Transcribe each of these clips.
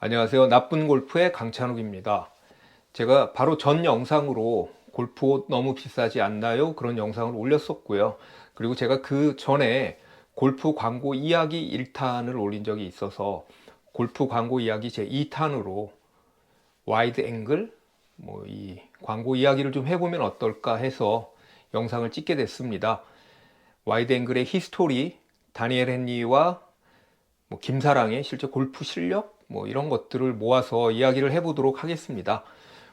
안녕하세요. 나쁜 골프의 강찬욱입니다. 제가 바로 전 영상으로 골프 옷 너무 비싸지 않나요? 그런 영상을 올렸었고요. 그리고 제가 그 전에 골프 광고 이야기 1탄을 올린 적이 있어서 골프 광고 이야기 제 2탄으로 와이드 앵글 뭐 이 광고 이야기를 좀 해보면 어떨까 해서 영상을 찍게 됐습니다. 와이드 앵글의 히스토리, 다니엘 헨리와 뭐 김사랑의 실제 골프 실력 뭐 이런 것들을 모아서 이야기를 해보도록 하겠습니다.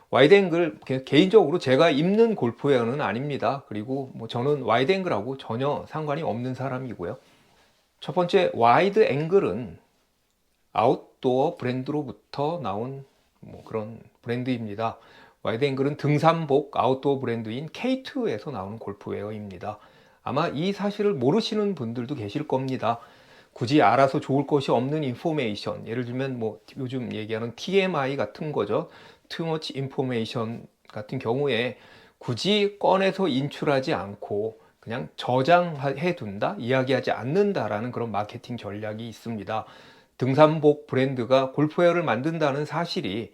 와이드 앵글 개- 개인적으로 제가 입는 골프웨어는 아닙니다. 그리고 뭐 저는 와이드 앵글하고 전혀 상관이 없는 사람이고요. 첫 번째 와이드 앵글은 아웃도어 브랜드로부터 나온 뭐 그런 브랜드입니다. 와이드 앵글은 등산복 아웃도어 브랜드인 K2에서 나오는 골프웨어입니다. 아마 이 사실을 모르시는 분들도 계실 겁니다. 굳이 알아서 좋을 것이 없는 인포메이션 예를 들면 뭐 요즘 얘기하는 TMI 같은 거죠. Too much information 같은 경우에 굳이 꺼내서 인출하지 않고 그냥 저장해 둔다 이야기하지 않는다라는 그런 마케팅 전략이 있습니다. 등산복 브랜드가 골프웨어를 만든다는 사실이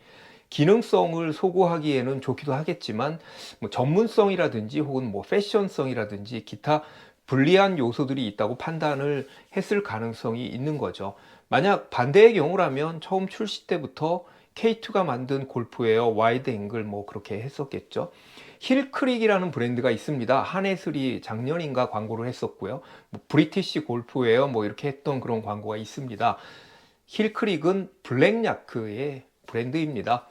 기능성을 소구하기에는 좋기도 하겠지만 뭐 전문성이라든지 혹은 뭐 패션성이라든지 기타 불리한 요소들이 있다고 판단을 했을 가능성이 있는 거죠. 만약 반대의 경우라면 처음 출시 때부터 K2가 만든 골프웨어 와이드 앵글 뭐 그렇게 했었겠죠. 힐크릭이라는 브랜드가 있습니다. 한해슬이 작년인가 광고를 했었고요. 뭐 브리티시 골프웨어 뭐 이렇게 했던 그런 광고가 있습니다. 힐크릭은 블랙야크의 브랜드입니다.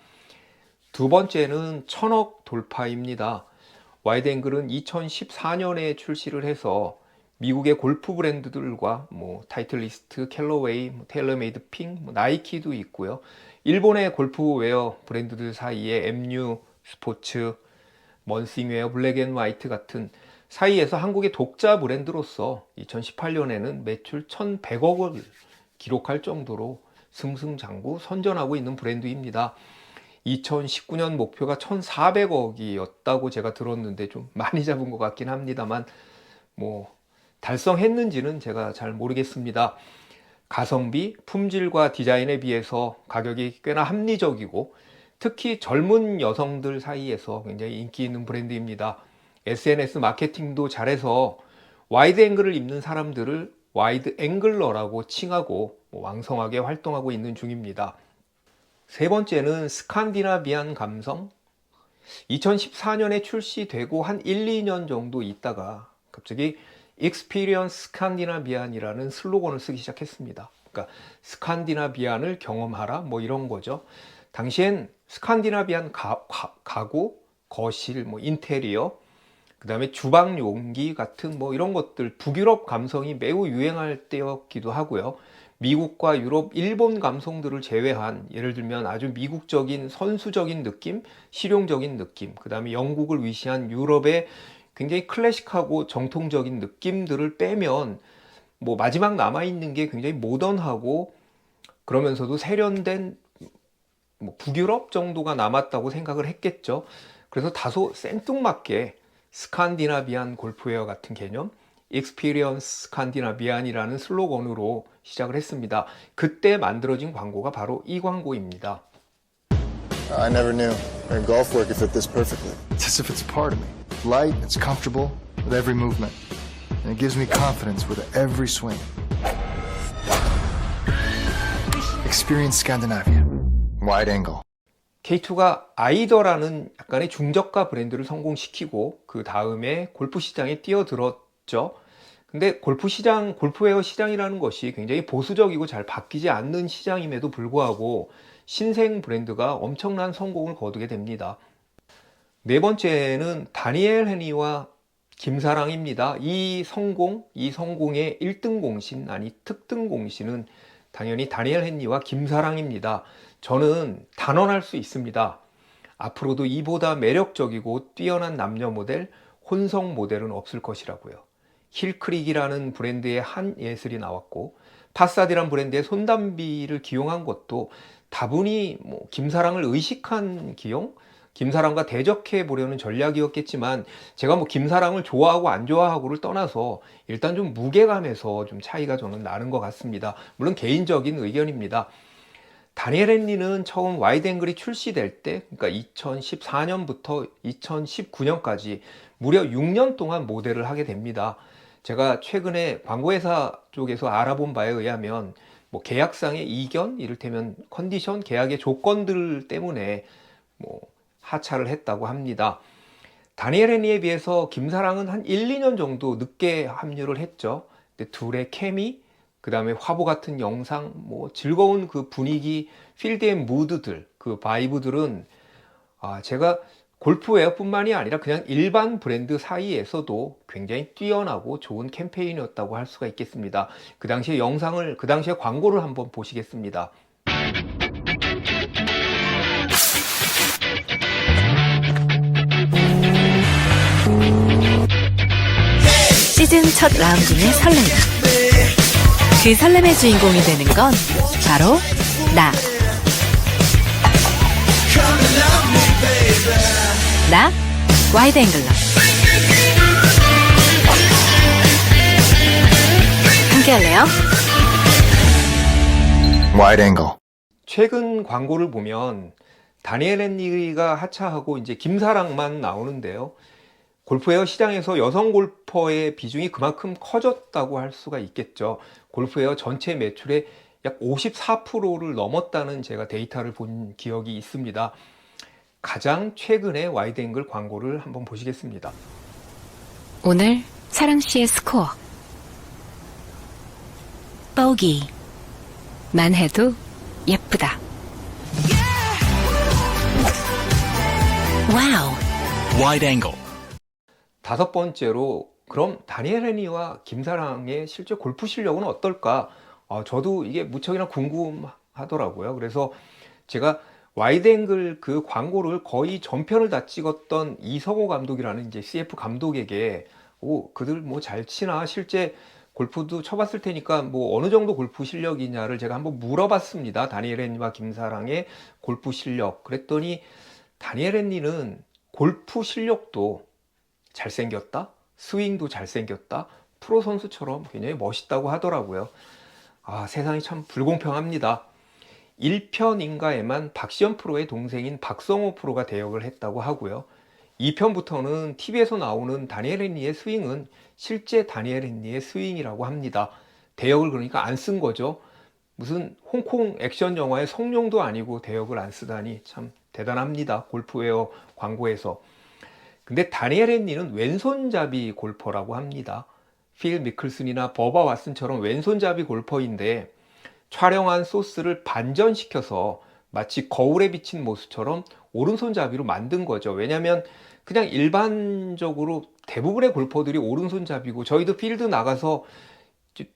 두 번째는 천억 돌파입니다. 와이드 앵글은 2014년에 출시를 해서 미국의 골프 브랜드들과 뭐 타이틀리스트, 캘러웨이, 뭐 테일러메이드 핑, 뭐 나이키도 있고요. 일본의 골프웨어 브랜드들 사이에 MU 스포츠, 먼싱웨어, 블랙앤화이트 같은 사이에서 한국의 독자 브랜드로서 2018년에는 매출 1,100억을 기록할 정도로 승승장구 선전하고 있는 브랜드입니다. 2019년 목표가 1,400억이었다고 제가 들었는데 좀 많이 잡은 것 같긴 합니다만 뭐 달성했는지는 제가 잘 모르겠습니다. 가성비, 품질과 디자인에 비해서 가격이 꽤나 합리적이고 특히 젊은 여성들 사이에서 굉장히 인기 있는 브랜드입니다. SNS 마케팅도 잘해서 와이드 앵글을 입는 사람들을 와이드 앵글러라고 칭하고 뭐 왕성하게 활동하고 있는 중입니다. 세 번째는 스칸디나비안 감성. 2014년에 출시되고 한 1, 2년 정도 있다가 갑자기 Experience 스칸디나비안이라는 슬로건을 쓰기 시작했습니다. 그러니까 스칸디나비안을 경험하라 뭐 이런 거죠. 당시엔 스칸디나비안 가, 가, 가구, 거실, 뭐 인테리어, 그 다음에 주방 용기 같은 뭐 이런 것들 북유럽 감성이 매우 유행할 때였기도 하고요. 미국과 유럽, 일본 감성들을 제외한 예를 들면 아주 미국적인 선수적인 느낌, 실용적인 느낌, 그 다음에 영국을 위시한 유럽의 굉장히 클래식하고 정통적인 느낌들을 빼면 뭐 마지막 남아있는 게 굉장히 모던하고 그러면서도 세련된 뭐 북유럽 정도가 남았다고 생각을 했겠죠. 그래서 다소 생뚱맞게 스칸디나비안 골프웨어 같은 개념, 익스피리언스 스칸디나비안이라는 슬로건으로 시작을 했습니다. 그때 만들어진 광고가 바로 이 광고입니다. I never knew our golf work could fit this perfectly. It's as if it's a part of me. Light, it's comfortable with every movement. And it gives me confidence with every swing. Experience Scandinavia. Wide angle. K2가 아이더라는 약간의 중저가 브랜드를 성공시키고 그 다음에 골프 시장에 뛰어들었 죠. 근데 골프 시장, 골프웨어 시장이라는 것이 굉장히 보수적이고 잘 바뀌지 않는 시장임에도 불구하고 신생 브랜드가 엄청난 성공을 거두게 됩니다. 네 번째는 다니엘 헤니와 김사랑입니다. 이 성공, 이 성공의 1등 공신, 아니 특등 공신은 당연히 다니엘 헨리와 김사랑입니다. 저는 단언할 수 있습니다. 앞으로도 이보다 매력적이고 뛰어난 남녀 모델, 혼성 모델은 없을 것이라고요. 힐크릭이라는 브랜드의 한 예슬이 나왔고 파사디란 브랜드의 손담비를 기용한 것도 다분히 뭐 김사랑을 의식한 기용, 김사랑과 대적해 보려는 전략이었겠지만 제가 뭐 김사랑을 좋아하고 안 좋아하고를 떠나서 일단 좀 무게감에서 좀 차이가 저는 나는 것 같습니다. 물론 개인적인 의견입니다. 다니엘 헨리는 처음 와이드 앵글이 출시될 때, 그러니까 2014년부터 2019년까지 무려 6년 동안 모델을 하게 됩니다. 제가 최근에 광고회사 쪽에서 알아본 바에 의하면 뭐 계약상의 이견, 이를테면 컨디션, 계약의 조건들 때문에 뭐 하차를 했다고 합니다. 다니엘 헨리에 비해서 김사랑은 한 1, 2년 정도 늦게 합류를 했죠. 근데 둘의 케미, 그 다음에 화보 같은 영상, 뭐 즐거운 그 분위기, 필드의 무드들, 그 바이브들은 아, 제가 골프웨어뿐만이 아니라 그냥 일반 브랜드 사이에서도 굉장히 뛰어나고 좋은 캠페인이었다고 할 수가 있겠습니다. 그 당시에 영상을, 그 당시에 광고를 한번 보시겠습니다. 시즌 첫 라운딩의 설렘. 그 설렘의 주인공이 되는 건 바로 나. 나 와이드 앵글러. 함께 할래요? Wide angle. 최근 광고를 보면 다니엘 헨리가 하차하고 이제 김사랑만 나오는데요. 골프웨어 시장에서 여성 골퍼의 비중이 그만큼 커졌다고 할 수가 있겠죠. 골프웨어 전체 매출의 약 54%를 넘었다는 제가 데이터를 본 기억이 있습니다. 가장 최근의 와이드 앵글 광고를 한번 보시겠습니다. 오늘 사랑 씨의 스코어. 뻐기. 만 해도 예쁘다. 와우. wide angle, 다섯 번째로 그럼 다니엘 헨리와 김사랑의 실제 골프 실력은 어떨까? 아, 저도 이게 무척이나 궁금하더라고요. 그래서 제가 와이드 앵글 그 광고를 거의 전편을 다 찍었던 이성호 감독이라는 이제 CF 감독에게 오, 그들 뭐 잘 치나 실제 골프도 쳐봤을 테니까 뭐 어느 정도 골프 실력이냐를 제가 한번 물어봤습니다. 다니엘 헨리와 김사랑의 골프 실력. 그랬더니 다니엘 헨리는 골프 실력도 잘생겼다, 스윙도 잘생겼다, 프로 선수처럼 굉장히 멋있다고 하더라고요. 아, 세상이 참 불공평합니다. 1편인가에만 박시현 프로의 동생인 박성호 프로가 대역을 했다고 하고요. 2편부터는 TV에서 나오는 다니엘 헨리의 스윙은 실제 다니엘 헨리의 스윙이라고 합니다. 대역을 그러니까 안 쓴 거죠. 무슨 홍콩 액션 영화의 성룡도 아니고 대역을 안 쓰다니 참 대단합니다. 골프웨어 광고에서. 근데 다니엘 헨리는 왼손잡이 골퍼라고 합니다. 필 미클슨이나 버바 왓슨처럼 왼손잡이 골퍼인데 촬영한 소스를 반전시켜서 마치 거울에 비친 모습처럼 오른손잡이로 만든 거죠. 왜냐하면 그냥 일반적으로 대부분의 골퍼들이 오른손잡이고 저희도 필드 나가서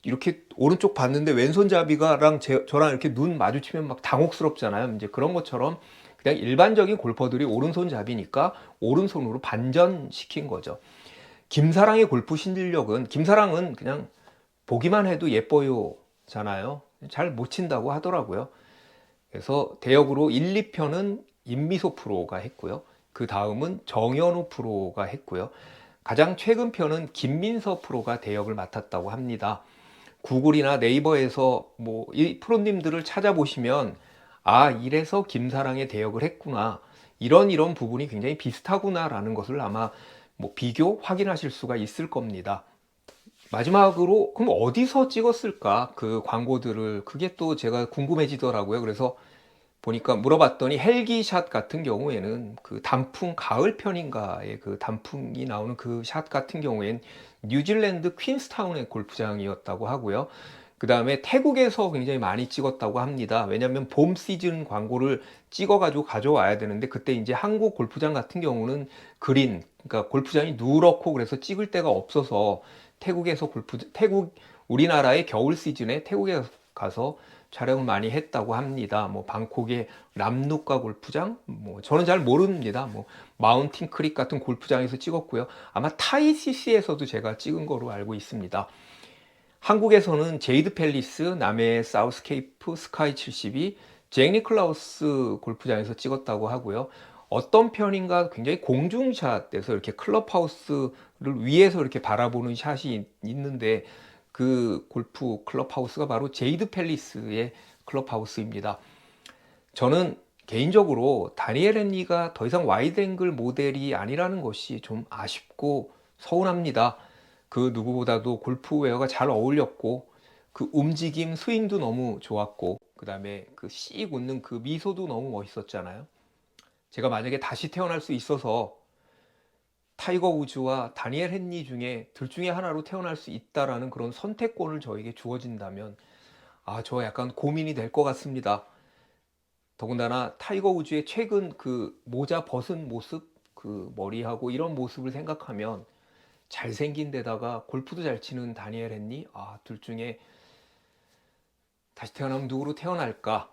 이렇게 오른쪽 봤는데 왼손잡이가랑 제, 저랑 이렇게 눈 마주치면 막 당혹스럽잖아요. 이제 그런 것처럼 그냥 일반적인 골퍼들이 오른손잡이니까 오른손으로 반전시킨 거죠. 김사랑의 골프 실력은 김사랑은 그냥 보기만 해도 예뻐요잖아요. 잘 못 친다고 하더라고요. 그래서 대역으로 1, 2편은 임미소 프로가 했고요. 그 다음은 정현우 프로가 했고요. 가장 최근 편은 김민서 프로가 대역을 맡았다고 합니다. 구글이나 네이버에서 뭐 이 프로님들을 찾아보시면 아 이래서 김사랑의 대역을 했구나 이런 이런 부분이 굉장히 비슷하구나라는 것을 아마 뭐 비교 확인하실 수가 있을 겁니다. 마지막으로 그럼 어디서 찍었을까 그 광고들을 그게 또 제가 궁금해지더라고요. 그래서 보니까 물어봤더니 헬기샷 같은 경우에는 그 단풍 가을 편인가에 그 단풍이 나오는 그 샷 같은 경우엔 뉴질랜드 퀸스타운의 골프장이었다고 하고요. 그 다음에 태국에서 굉장히 많이 찍었다고 합니다. 왜냐하면 봄 시즌 광고를 찍어가지고 가져와야 되는데 그때 이제 한국 골프장 같은 경우는 그린, 그러니까 골프장이 누렇고 그래서 찍을 데가 없어서 태국에서 골프, 태국, 우리나라의 겨울 시즌에 태국에 가서 촬영을 많이 했다고 합니다. 뭐 방콕의 람누카 골프장, 뭐 저는 잘 모릅니다. 뭐 마운틴 크릭 같은 골프장에서 찍었고요. 아마 타이시시에서도 제가 찍은 거로 알고 있습니다. 한국에서는 제이드 팰리스, 남해 사우스케이프, 스카이 72, 잭 니클라우스 골프장에서 찍었다고 하고요. 어떤 편인가 굉장히 공중샷에서 이렇게 클럽하우스를 위에서 이렇게 바라보는 샷이 있는데 그 골프 클럽하우스가 바로 제이드 팰리스의 클럽하우스입니다. 저는 개인적으로 다니엘 헨리가 더 이상 와이드 앵글 모델이 아니라는 것이 좀 아쉽고 서운합니다. 그 누구보다도 골프웨어가 잘 어울렸고 그 움직임 스윙도 너무 좋았고 그다음에 그 씩 웃는 그 미소도 너무 멋있었잖아요. 제가 만약에 다시 태어날 수 있어서 타이거 우즈와 다니엘 헨리 중에 둘 중에 하나로 태어날 수 있다라는 그런 선택권을 저에게 주어진다면 아, 저 약간 고민이 될 것 같습니다. 더군다나 타이거 우즈의 최근 그 모자 벗은 모습, 그 머리하고 이런 모습을 생각하면 잘생긴 데다가 골프도 잘 치는 다니엘 헨리, 아, 둘 중에 다시 태어나면 누구로 태어날까?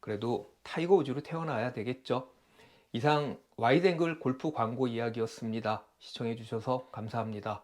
그래도 타이거 우즈로 태어나야 되겠죠. 이상 와이드 앵글 골프 광고 이야기였습니다. 시청해 주셔서 감사합니다.